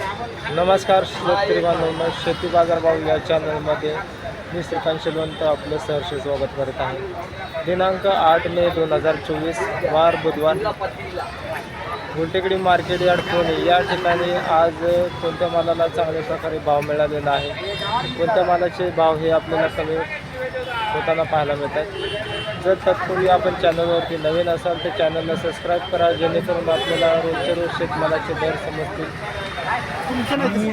नमस्कार शेतकरी बांधवांनो. शेती बाजार भाव या चॅनलमध्ये मी श्रीकांत शेलवंत आपलं सहर्ष स्वागत करत आहे. दिनांक आठ मे दोन हजार चोवीस वार बुधवार. गुलटेकडी मार्केट यार्ड पुणे या ठिकाणी आज कोणत्या मालाला चांगल्या प्रकारे भाव मिळालेला आहे? कोणत्या मालाचे भाव हे आपल्याला कमी होताना पाहायला मिळतात? जर तत्पूर्वी आपण चॅनलवरती नवीन असाल तर चॅनलला सबस्क्राईब करा जेणेकरून आपल्याला रोजच्या रोज शेतमालाचे दर समजतील.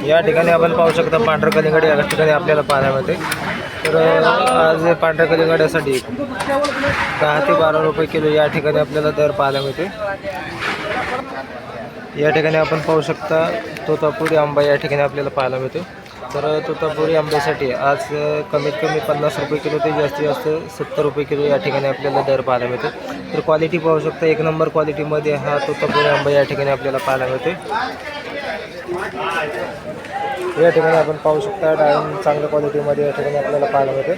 या ठिकाणी आपण पाहू शकता पांढरं कलिंगड या ठिकाणी आपल्याला पाहायला मिळते. तर आज पांढऱ्या कलिंगड्यासाठी दहा ते बारा रुपये किलो या ठिकाणी आपल्याला दर पाहायला मिळते. या ठिकाणी आपण पाहू शकता तोतापुरी आंबा या ठिकाणी आपल्याला पाहायला मिळतो. तर तोतापुरी आंब्यासाठी आज कमीत कमी पन्नास रुपये किलो ते जास्तीत जास्त सत्तर रुपये किलो या ठिकाणी आपल्याला दर पाहायला मिळतो. तर क्वालिटी पाहू शकता एक नंबर क्वालिटीमध्ये हा तोतापुरी आंबा या ठिकाणी आपल्याला पाहायला मिळतो या ठिकाणी आपण पाहू शकता डाळिंब चांगल्या क्वालिटीमध्ये या ठिकाणी आपल्याला पाहायला मिळते.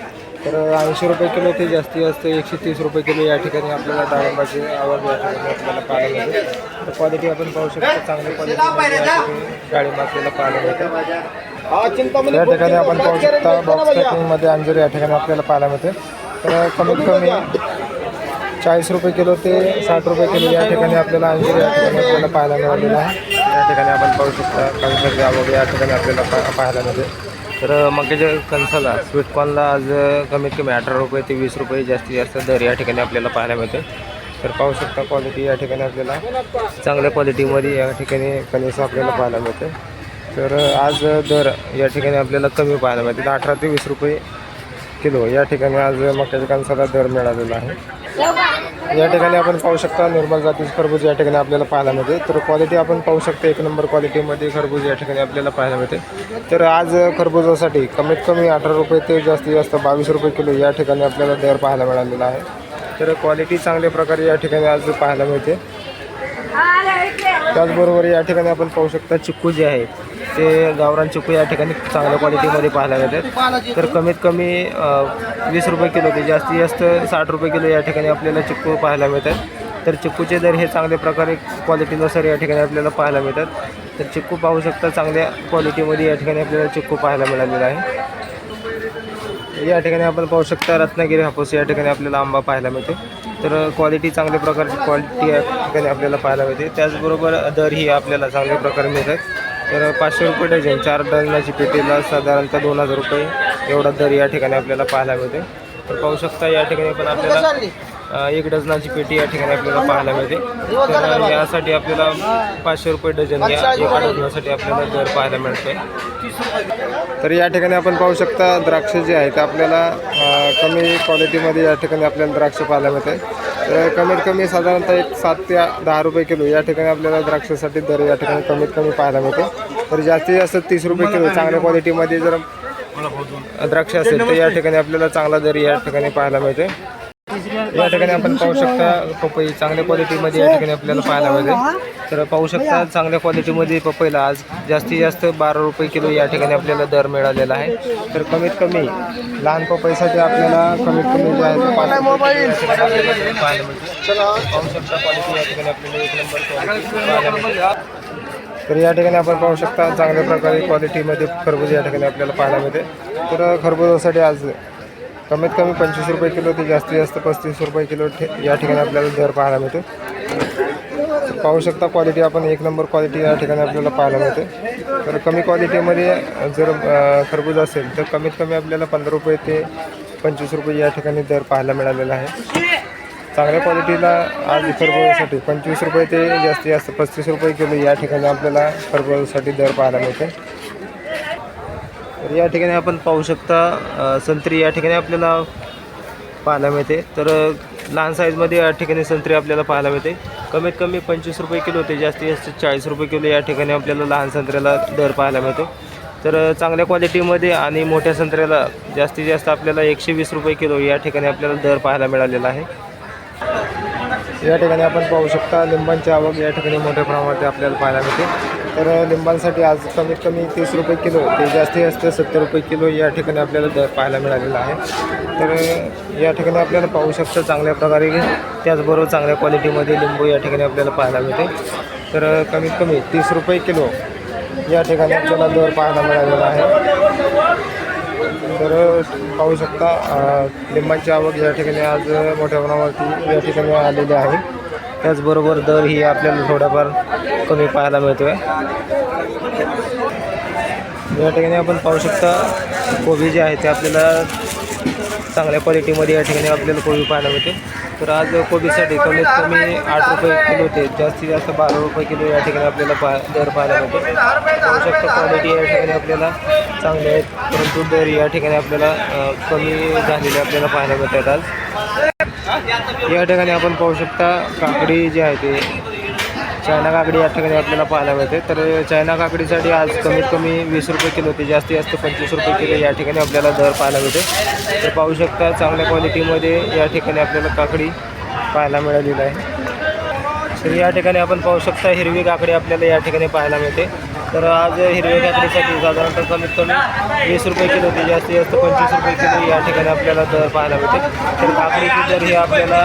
तर ऐंशी रुपये किलो ते जास्ती असते एकशे तीस रुपये किलो या ठिकाणी आपल्याला डाळिंबाची आवड या ठिकाणी आपल्याला पाहायला मिळते. तर क्वालिटी आपण पाहू शकतो चांगल्या क्वालिटीमध्ये या ठिकाणी डाळिंब आपल्याला पाहायला मिळते. या ठिकाणी आपण पाहू शकता बॉक्स पॅकिंगमध्ये अंजीर या ठिकाणी आपल्याला पाहायला मिळते. तर कमीत कमी चाळीस रुपये किलो ते साठ रुपये किलो या ठिकाणी आपल्याला अंजीर या ठिकाणी आपल्याला पाहायला मिळालेलं आहे. या ठिकाणी आपण पाहू शकता कणसाची वगैरे या ठिकाणी आपल्याला पा पाहायला मिळते. तर मक्याच्या कणसाला स्वीटकॉर्नला आज कमीत कमी अठरा रुपये ते वीस रुपये जास्तीत जास्त दर या ठिकाणी आपल्याला पाहायला मिळते. तर पाहू शकता क्वालिटी या ठिकाणी आपल्याला. चांगल्या क्वालिटीमध्ये या ठिकाणी कणीस आपल्याला पाहायला मिळते. तर आज दर या ठिकाणी आपल्याला कमी पाहायला मिळते. अठरा ते वीस रुपये किलो या ठिकाणी आज मक्याच्या कणसाला दर मिळालेला आहे. या ठिकाणी आपण पाहू शकता निर्मल जातीचे खरबूज या ठिकाणी आपल्याला पाहायला मिळते. तर क्वालिटी आपण पाहू शकता एक नंबर क्वालिटीमध्ये खरबूज या ठिकाणी आपल्याला पाहायला मिळते. तर आज खरबुजासाठी कमीत कमी अठरा रुपये ते जास्तीत जास्त बावीस रुपये किलो या ठिकाणी आपल्याला दर पाहायला मिळालेला आहे. तर क्वालिटी चांगल्या प्रकारे या ठिकाणी आज पाहायला मिळते. त्याचबरोबर या ठिकाणी आपण पाहू शकता चिक्कू जे आहे ते गावरान चिक्कू या ठिकाणी चांगल्या क्वालिटीमध्ये पाहायला मिळतात. तर कमीत कमी वीस रुपये किलो ते जास्तीत जास्त साठ रुपये किलो या ठिकाणी आपल्याला चिक्कू पाहायला मिळतात. तर चिक्कूचे दर हे चांगल्या प्रकारे क्वालिटीनुसार या ठिकाणी आपल्याला पाहायला मिळतात. तर चिक्कू पाहू शकता चांगल्या क्वालिटीमध्ये या ठिकाणी आपल्याला चिक्कू पाहायला मिळालेला आहे. या ठिकाणी आपण पाहू शकता रत्नागिरी हापूस या ठिकाणी आपल्याला आंबा पाहायला मिळते. तर क्वालिटी चांगल्या प्रकारची क्वालिटी या ठिकाणी आपल्याला पाहायला मिळते. त्याचबरोबर दर ही आपल्याला चांगल्या प्रकारे मिळतात. तर पाचशे रुपये डझन चार डझनाची पेटीला साधारणतः दोन हजार रुपये एवढा दर या ठिकाणी आपल्याला पाहायला मिळते. तर पाहू शकता या ठिकाणी पण आपल्याला एक डझनाची पेटी या ठिकाणी आपल्याला पाहायला मिळते. तर यासाठी आपल्याला पाचशे रुपये डझन या एका डझनासाठी आपल्याला दर पाहायला मिळते तर या ठिकाणी आपण पाहू शकता द्राक्ष जे आहेत आपल्याला अ, कमी क्वालिटीमध्ये या ठिकाणी आपल्याला द्राक्ष पाहायला मिळते तर कमीत कमी साधारणतः एक सात ते दहा रुपये किलो या ठिकाणी आपल्याला द्राक्षासाठी दर या ठिकाणी कमीत कमी पाहायला मिळते तर जास्तीत जास्त तीस रुपये किलो चांगल्या क्वालिटीमध्ये जर द्राक्ष असेल तर या ठिकाणी आपल्याला चांगला दर या ठिकाणी पाहायला मिळते या ठिकाणी आपण पाहू शकता पपई चांगल्या क्वालिटीमध्ये या ठिकाणी आपल्याला पाहायला मिळते. तर पाहू शकता चांगल्या क्वालिटीमध्ये पपईला आज जास्तीत जास्त बारा रुपये किलो या ठिकाणी आपल्याला दर मिळालेला आहे. तर कमीत कमी लहान पपईसाठी आपल्याला कमीत कमी जे आहे पाहायला मिळते. पाहू शकता क्वालिटी या ठिकाणी आपल्याला एक नंबर तर या ठिकाणी आपण पाहू शकता चांगल्या प्रकारे क्वालिटीमध्ये खरबूज या ठिकाणी आपल्याला पाहायला मिळते. तर खरबुजासाठी आज कमीत कमी पंचवीस रुपये किलो ते जास्तीत जास्त पस्तीस रुपये किलो ठे या ठिकाणी आपल्याला दर पाहायला मिळतो पाहू शकता क्वालिटी आपण एक नंबर क्वालिटी या ठिकाणी आपल्याला पाहायला मिळते तर कमी क्वालिटीमध्ये जर खरबूज असेल तर कमीत कमी आपल्याला पंधरा रुपये ते पंचवीस रुपये या ठिकाणी दर पाहायला मिळालेला आहे. चांगल्या क्वालिटीला आज खरबुजासाठी पंचवीस रुपये ते जास्तीत जास्त पस्तीस रुपये किलो या ठिकाणी आपल्याला खरबुजासाठी दर पाहायला मिळते तर या ठिकाणी आपण पाहू शकता संत्री या ठिकाणी आपल्याला पाहायला मिळते. तर लहान साईजमध्ये या ठिकाणी संत्री आपल्याला पाहायला मिळते. कमीत कमी पंचवीस रुपये किलो होते जास्तीत जास्त चाळीस रुपये किलो या ठिकाणी आपल्याला लहान संत्र्याला दर पाहायला मिळतो. तर चांगल्या क्वालिटीमध्ये आणि मोठ्या संत्र्याला जास्तीत जास्त आपल्याला एकशे वीस रुपये किलो या ठिकाणी आपल्याला दर पाहायला मिळालेला आहे. या ठिकाणी आपण पाहू शकता लिंबांची आवक या ठिकाणी मोठ्या प्रमाणात आपल्याला पाहायला मिळते. तर लिंबांसाठी आज कमीत कमी तीस रुपये किलो ते जास्तीत जास्त सत्तर रुपये किलो या ठिकाणी आपल्याला दर पाहायला मिळालेला आहे. तर या ठिकाणी आपल्याला पाहू शकता चांगल्या प्रकारे त्याचबरोबर चांगल्या क्वालिटीमध्ये लिंबू या ठिकाणी आपल्याला पाहायला मिळते. तर कमीत कमी तीस रुपये किलो या ठिकाणी आपल्याला दर पाहायला मिळालेला आहे. तर पाहू शकता लिंबांची आवक या ठिकाणी आज मोठ्या प्रमाणावरती या ठिकाणी आलेली आहे. त्याचबरोबर दर ही आपल्याला थोडाफार कमी पाहायला मिळतो आहे या ठिकाणी आपण पाहू शकता कोबी जे आहे ते आपल्याला चांगल्या क्वालिटीमध्ये या ठिकाणी आपल्याला कोबी पाहायला मिळते. तर आज कोबीसाठी कमीत कमी आठ रुपये किलो होते जास्तीत जास्त बारा रुपये किलो या ठिकाणी आपल्याला पा दर पाहायला मिळतो. पाहू शकता क्वालिटी या ठिकाणी आपल्याला चांगली आहेत परंतु दर या ठिकाणी आपल्याला कमी झालेले आपल्याला पाहायला मिळतात आज. या ठिकाणी आपण पाहू शकता काकडी जी आहे ते. चायना काकडी या ठिकाणी आपल्याला पाहायला मिळते. तर चायना काकडीसाठी आज कमीत कमी वीस रुपये किलो ते जास्तीत जास्त पंचवीस रुपये किलो या ठिकाणी आपल्याला दर पाहायला मिळते. तर पाहू शकता चांगल्या क्वालिटीमध्ये या ठिकाणी आपल्याला काकडी पाहायला मिळालेली आहे. तर या ठिकाणी आपण पाहू शकता हिरवी काकडी आपल्याला या ठिकाणी पाहायला मिळते. तर आज हिरव्या काकडीसाठी साधारणतः कमीत कमी वीस रुपये किलो ते जास्तीत जास्त पंचवीस रुपये किलो या ठिकाणी आपल्याला दर पाहायला मिळते. तर काकडीची दर ही आपल्याला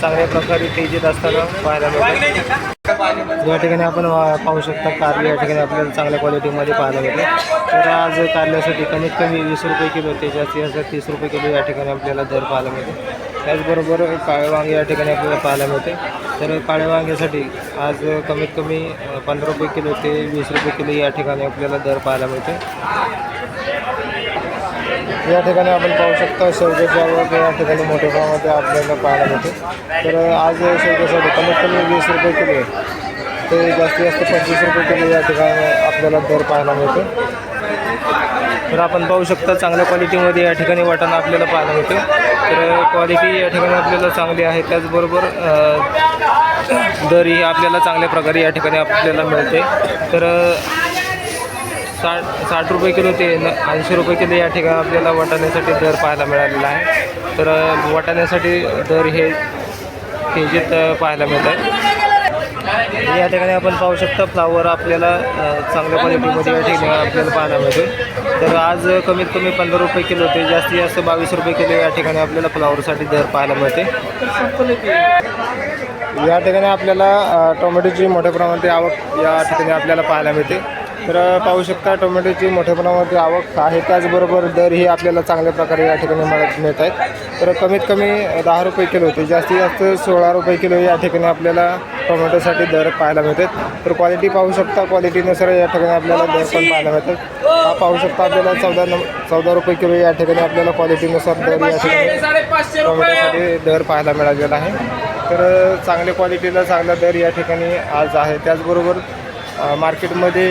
चांगल्या प्रकारे तेजीत असताना पाहायला मिळते. या ठिकाणी आपण पाहू शकता कारले या ठिकाणी आपल्याला चांगल्या क्वालिटीमध्ये पाहायला मिळते. तर आज कारल्यासाठी कमीत कमी वीस रुपये किलो ते जास्तीत जास्त तीस रुपये किलो या ठिकाणी आपल्याला दर पाहायला मिळते. त्याचबरोबर काळे वांगे या ठिकाणी आपल्याला पाहायला मिळते. तर काळ्या वांग्यासाठी आज कमीत कमी पंधरा रुपये किलो ते वीस रुपये किलो या ठिकाणी आपल्याला दर पाहायला मिळते. या ठिकाणी आपण पाहू शकता शेवग्याची आवक या ठिकाणी मोठ्या प्रमाणामध्ये आपल्याला पाहायला मिळते. तर आज शेवग्यासाठी कमीत कमी वीस रुपये किलो आहे. ते जास्तीत जास्त पंचवीस रुपये किलो या ठिकाणी आपल्याला दर पाहायला मिळतो. तर आपण पाहू शकता चांगल्या क्वालिटीमध्ये या ठिकाणी वाटाणा आपल्याला पाहायला मिळतो तर क्वालिटी या ठिकाणी आपल्याला चांगली आहे. त्याचबरोबर दर ही आपल्याला चांगल्या प्रकारे या ठिकाणी आपल्याला मिळते. तर साठ साठ रुपये किलो ते न ऐंशी रुपये किलो या ठिकाणी आपल्याला वाटाण्यासाठी दर पाहायला मिळालेला आहे. तर वाटाण्यासाठी दर हे केजीत अ, पाहायला मिळतात. या ठिकाणी आपण पाहू शकता फ्लावर आपल्याला चांगल्या क्वालिटीमध्ये या ठिकाणी आपल्याला पाहायला मिळते तर आज कमीत कमी पंधरा रुपये किलो ते जास्तीत जास्त बावीस रुपये किलो या ठिकाणी आपल्याला फ्लावरसाठी दर पाहायला मिळते. या ठिकाणी आपल्याला टोमॅटोची मोठ्या प्रमाणात आवक या ठिकाणी आपल्याला पाहायला मिळते. तर पाहू शकता टोमॅटोची मोठ्या प्रमाणात आवक आहे. त्याचबरोबर दरही आपल्याला चांगल्या प्रकारे या ठिकाणी मिळत मिळत आहेत. तर कमीत कमी दहा रुपये किलो होते. जास्तीत जास्त सोळा रुपये किलो या ठिकाणी आपल्याला टोमॅटोसाठी दर पाहायला मिळतात. तर क्वालिटी पाहू शकता क्वालिटीनुसार या ठिकाणी आपल्याला दर पण पाहायला मिळतात. हा पाहू शकता आपल्याला चौदा नम चौदा रुपये किलो या ठिकाणी आपल्याला क्वालिटीनुसार दर या ठिकाणी टोमॅटोसाठी दर पाहायला मिळालेला आहे. तर चांगल्या क्वालिटीला चांगला दर या ठिकाणी आज आहे. त्याचबरोबर मार्केटमध्ये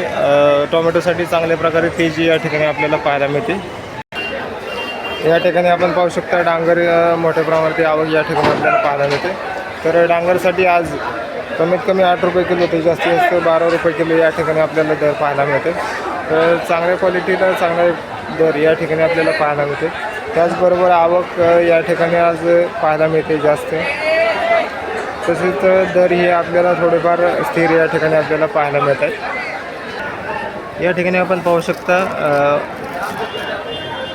टोमॅटोसाठी चांगल्या प्रकारे तेजी या ठिकाणी आपल्याला पाहायला मिळते. या ठिकाणी आपण पाहू शकता डांगर मोठ्या प्रमाणात आवक या ठिकाणी आपल्याला पाहायला मिळते. तर डांगरसाठी आज कमीत कमी आठ रुपये किलो ते जास्तीत जास्त बारा रुपये किलो या ठिकाणी आपल्याला दर पाहायला मिळते. तर चांगल्या क्वालिटीला चांगला दर या ठिकाणी आपल्याला पाहायला मिळते. त्याचबरोबर आवक या ठिकाणी आज पाहायला मिळते जास्त. तसेच दर हे आपल्याला थोडेफार स्थिर या ठिकाणी आपल्याला पाहायला मिळत आहेत. या ठिकाणी आपण पाहू शकता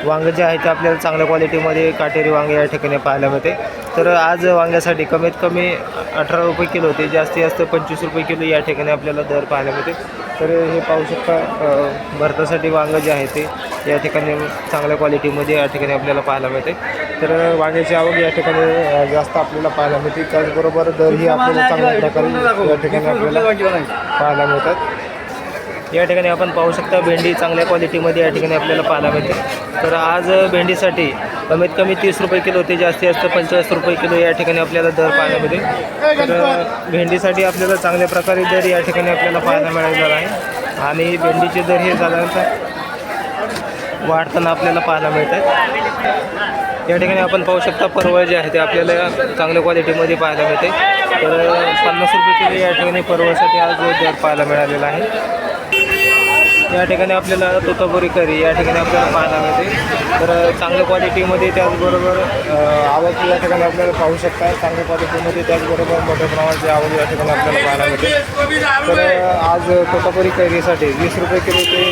वांगं जे आहे ते आपल्याला चांगल्या क्वालिटीमध्ये काटेरी वांगे या ठिकाणी पाहायला मिळते. तर आज वांग्यासाठी कमीत कमी अठरा रुपये किलो होते जास्तीत जास्त पंचवीस रुपये किलो या ठिकाणी आपल्याला दर पाहायला मिळते. तर हे पाहू शकता भरतासाठी वांगं जे आहे ते या ठिकाणी चांगल्या क्वालिटीमध्ये या ठिकाणी आपल्याला पाहायला मिळते. तर वांग्याची आवक या ठिकाणी जास्त आपल्याला पाहायला मिळते. त्याचबरोबर दरही आपल्याला चांगल्या प्रकारे या ठिकाणी आपल्याला पाहायला मिळतात. या ठिकाणी आपण पाहू शकता भेंडी चांगल्या क्वालिटीमध्ये या ठिकाणी आपल्याला पाहायला मिळते. तर आज भेंडीसाठी कमीत कमी तीस रुपये किलो ते जास्तीत जास्त पंचेचाळीस रुपये किलो या ठिकाणी आपल्याला दर पाहायला मिळते तर भेंडीसाठी आपल्याला चांगल्या प्रकारे दर या ठिकाणी आपल्याला पाहायला मिळालेला आहे. आणि भेंडीचे दर हे साधारणतः वाढताना आपल्याला पाहायला मिळत आहेत या ठिकाणी आपण पाहू शकता परवळ जे आहे ते आपल्याला चांगल्या क्वालिटीमध्ये पाहायला मिळते. तर पन्नास रुपये किलो या ठिकाणी परवळसाठी आज दर पाहायला मिळालेला आहे. या ठिकाणी आपल्याला तोतापुरी करी या ठिकाणी आपल्याला पाहायला मिळते. तर चांगल्या क्वालिटीमध्ये त्याचबरोबर आवाज आवक या ठिकाणी आपल्याला पाहू शकता. चांगल्या क्वालिटीमध्ये त्याचबरोबर मोठ्या प्रमाणाची आवक या ठिकाणी आपल्याला पाहायला मिळते. तर आज तोतापुरी कैरीसाठी वीस रुपये किलो ते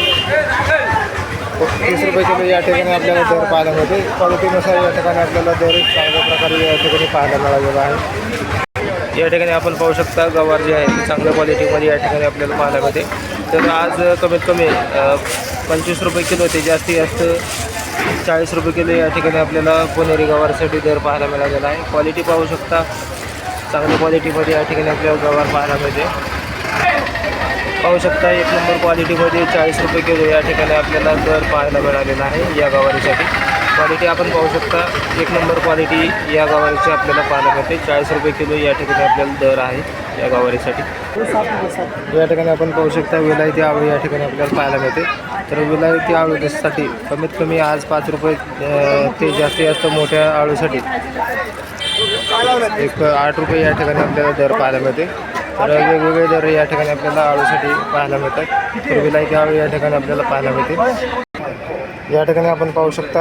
तीस रुपये किलो या ठिकाणी आपल्याला दर पाहायला मिळते. क्वालिटीनुसार या ठिकाणी आपल्याला दर चांगल्या प्रकारे या ठिकाणी पाहायला मिळालेला आहे. या ठिकाणी आपण पाहू शकता गवार जे आहे चांगल्या क्वालिटीमध्ये या ठिकाणी आपल्याला पाहायला मिळते. तर आज कमीत कमी पंचवीस रुपये किलो ते जास्तीत जास्त चाळीस रुपये किलो या ठिकाणी आपल्याला पुणेरी गवारसाठी दर पाहायला मिळालेला आहे. क्वालिटी पाहू शकता. चांगल्या क्वालिटीमध्ये या ठिकाणी आपल्याला गवार पाहायला मिळते. पाहू शकता एक नंबर क्वालिटीमध्ये चाळीस रुपये किलो या ठिकाणी आपल्याला दर पाहायला मिळालेला आहे या गवारीसाठी. क्वालिटी आपण पाहू शकता. एक नंबर क्वालिटी या गवारीची आपल्याला पाहायला मिळते. चाळीस रुपये किलो या ठिकाणी आपल्याला दर आहे या गवारीसाठी. या ठिकाणी आपण पाहू शकता विलायती आवळी या ठिकाणी आपल्याला पाहायला मिळते. तर विलायती आवळीसाठी कमीत कमी आज पाच रुपये ते जास्तीत जास्त मोठ्या आळूसाठी एक आठ रुपये या ठिकाणी आपल्याला दर पाहायला मिळते. तर वेगवेगळे दर या ठिकाणी आपल्याला आळूसाठी पाहायला मिळतात. तर विलायती आळू या ठिकाणी आपल्याला पाहायला मिळते या ठिकाणी आपण पाहू शकता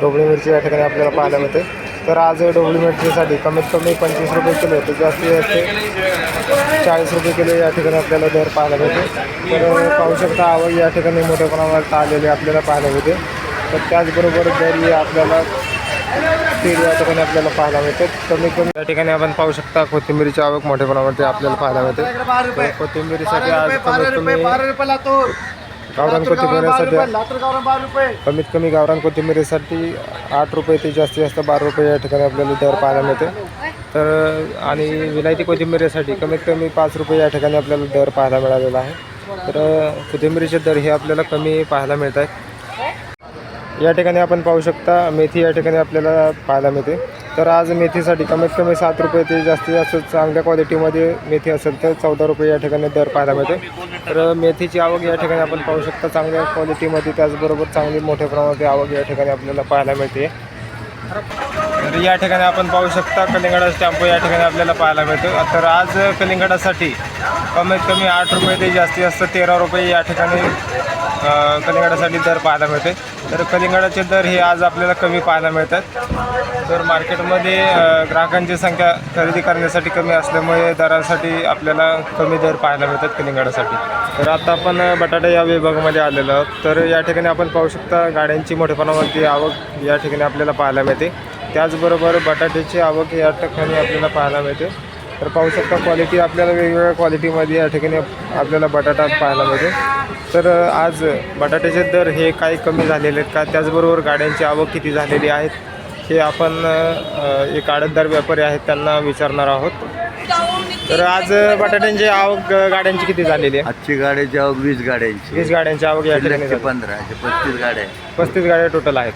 ढोबळी मिरची या ठिकाणी आपल्याला पाहायला मिळते. तर आज ढोबळी मिरचीसाठी कमीत कमी पंचवीस रुपये किलो तर जास्तीत जास्त चाळीस रुपये किलो या ठिकाणी आपल्याला दर पाहायला मिळते. तर पाहू शकता आवक या ठिकाणी मोठ्या प्रमाणात आलेली आपल्याला पाहायला मिळते. तर त्याचबरोबर दर आपल्याला तेल या ठिकाणी आपल्याला पाहायला मिळते. कमी कमी या ठिकाणी आपण पाहू शकता कोथिंबीरीची आवक मोठ्या प्रमाणात आपल्याला पाहायला मिळते. तर कोथिंबीरीसाठी आज कमीत कमी गावरान कोथिंबीरीसाठी कमीत कमी गावरान कोथिंबीरीसाठी आठ रुपये ते जास्तीत जास्त बारा रुपये या ठिकाणी आपल्याला दर पाहायला मिळते. तर आणि विलायती कोथिंबीरीसाठी कमीत कमी पाच रुपये या ठिकाणी आपल्याला दर पाहायला मिळालेला आहे. तर कोथिंबीरीचे दर हे आपल्याला कमी पाहायला मिळत आहेत या ठिकाणी आपण पाहू शकता मेथी या ठिकाणी आपल्याला पाहायला मिळते. तर आज मेथीसाठी कमीत कमी सात रुपये ते जास्तीत जास्त चांगल्या क्वालिटीमध्ये मेथी असेल तर चौदा रुपये या ठिकाणी दर पाहायला मिळते. तर मेथीची आवक या ठिकाणी आपण पाहू शकता. चांगल्या क्वालिटीमध्ये त्याचबरोबर चांगली मोठ्या प्रमाणात आवक या ठिकाणी आपल्याला पाहायला मिळते. तर या ठिकाणी आपण पाहू शकता कलिंगडा स्टॅम्पू या ठिकाणी आपल्याला पाहायला मिळतो. तर आज कलिंगडासाठी कमीत कमी आठ रुपये ते जास्तीत जास्त तेरा रुपये या ठिकाणी कलिंगडासाठी दर पाहायला मिळते. तर कलिंगडाचे दर हे आज आपल्याला कमी पाहायला मिळतात. तर मार्केटमध्ये ग्राहकांची संख्या खरेदी करण्यासाठी कमी असल्यामुळे दरासाठी आपल्याला कमी दर पाहायला मिळतात कलिंगडासाठी. तर आता आपण बटाटा या विभागामध्ये आलेलो आहोत. तर या ठिकाणी आपण पाहू शकता गाड्यांची मोठ्या आवक या ठिकाणी आपल्याला पाहायला मिळते. त्याचबरोबर बटाट्याची आवक या ठिकाणी आपल्याला पाहायला मिळते. तर पाहू शकता क्वालिटी आपल्याला वेगवेगळ्या क्वालिटीमध्ये या ठिकाणी आपल्याला बटाटा पाहायला मिळतो. तर आज बटाट्याचे दर हे काही कमी झालेले आहेत का? त्याचबरोबर गाड्यांची आवक किती झालेली आहेत हे आपण एक आडतदार व्यापारी आहेत त्यांना विचारणार आहोत. तर आज बटाट्यांची आवक गाड्यांची किती झालेली आहे? आजची गाड्याची आवक वीस गाड्यांची. वीस गाड्यांची आवक या ठिकाणी झाली. पस्तीस गाड्या. आहेत. पस्तीस गाड्या टोटल आहेत.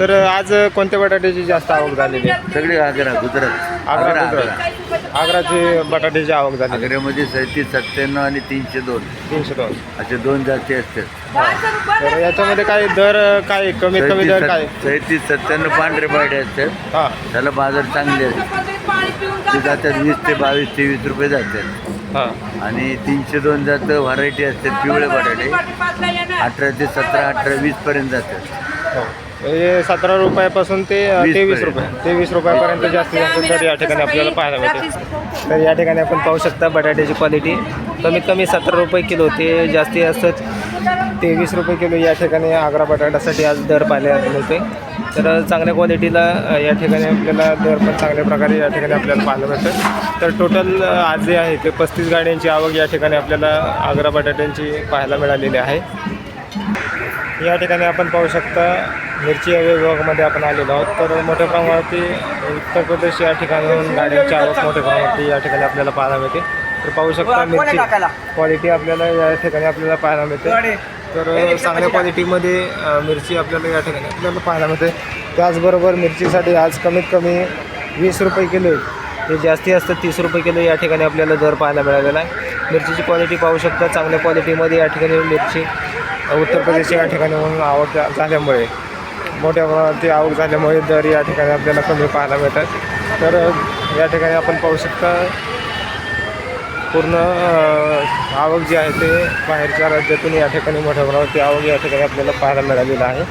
तर आज कोणत्या बटाट्याची जास्त आवक झालेली आहे? सगळे आग्रा गुजरात. आग्रा आग्रा गुजरात. आग्राची बटाट्याची आवक झाली आग्र्यामध्ये सैतीस सत्त्याण्णव आणि तीनशे दोन. तीनशे दोन. असे दोन जाती असतात. तर याच्यामध्ये काय दर काय कमीत कमी दर काय? सैतीस सत्त्याण्णव पांढरे पाड्या असतात. हां. त्याला बाजार चांगले असतात ते जातात वीस ते बावीस तेवीस रुपये जातात. हां. आणि तीनशे दोन जात व्हरायटी असतात पिवळे बटाटे. अठरा ते सतरा अठरा वीस पर्यंत जातात. हो. म्हणजे सतरा रुपयापासून ते तेवीस. रुपये तेवीस रुपयापर्यंत जास्तीत जास्त दर या ठिकाणी आपल्याला पाहायला मिळते तर या ठिकाणी आपण पाहू शकता बटाट्याची क्वालिटी. कमीत कमी सतरा रुपये किलो ते जास्तीत जास्त तेवीस रुपये किलो या ठिकाणी आग्रा बटाट्यासाठी आज दर पाहायला मिळते तर चांगल्या क्वालिटीला या ठिकाणी आपल्याला दर पण चांगल्या प्रकारे या ठिकाणी आपल्याला पाहायला मिळतं तर टोटल आज जे आहे ते पस्तीस गाड्यांची आवक या ठिकाणी आपल्याला आग्रा बटाट्यांची पाहायला मिळालेली आहे. या ठिकाणी आपण पाहू शकता मिरची या विभागामध्ये आपण आलेलो आहोत. तर मोठ्या प्रमाणावरती उत्तर प्रदेश या ठिकाणाहून गाड्यांची आवक मोठ्या प्रमाणावरती या ठिकाणी आपल्याला पाहायला मिळते. तर पाहू शकता मिरची क्वालिटी आपल्याला या ठिकाणी आपल्याला पाहायला मिळते. तर चांगल्या क्वालिटीमध्ये मिरची आपल्याला या ठिकाणी आपल्याला पाहायला मिळते. त्याचबरोबर मिरचीसाठी आज कमीत कमी वीस रुपये किलो ते जास्त तीस रुपये किलो या ठिकाणी आपल्याला दर पाहायला मिळालेला आहे. मिरचीची क्वालिटी पाहू शकता चांगल्या क्वालिटीमध्ये या ठिकाणी मिरची उत्तर प्रदेश या ठिकाणी म्हणून आवक झाल्यामुळे मोठ्या प्रमाणात आवक झाल्यामुळे दर या ठिकाणी आपल्याला कमी पाहायला मिळतात. तर या ठिकाणी आपण पाहू शकता पूर्ण आवक जी आहे ते बाहेरच्या राज्यातून या ठिकाणी मोठ्या प्रमाणावरती आवक या ठिकाणी आपल्याला पाहायला मिळालेलं आहे.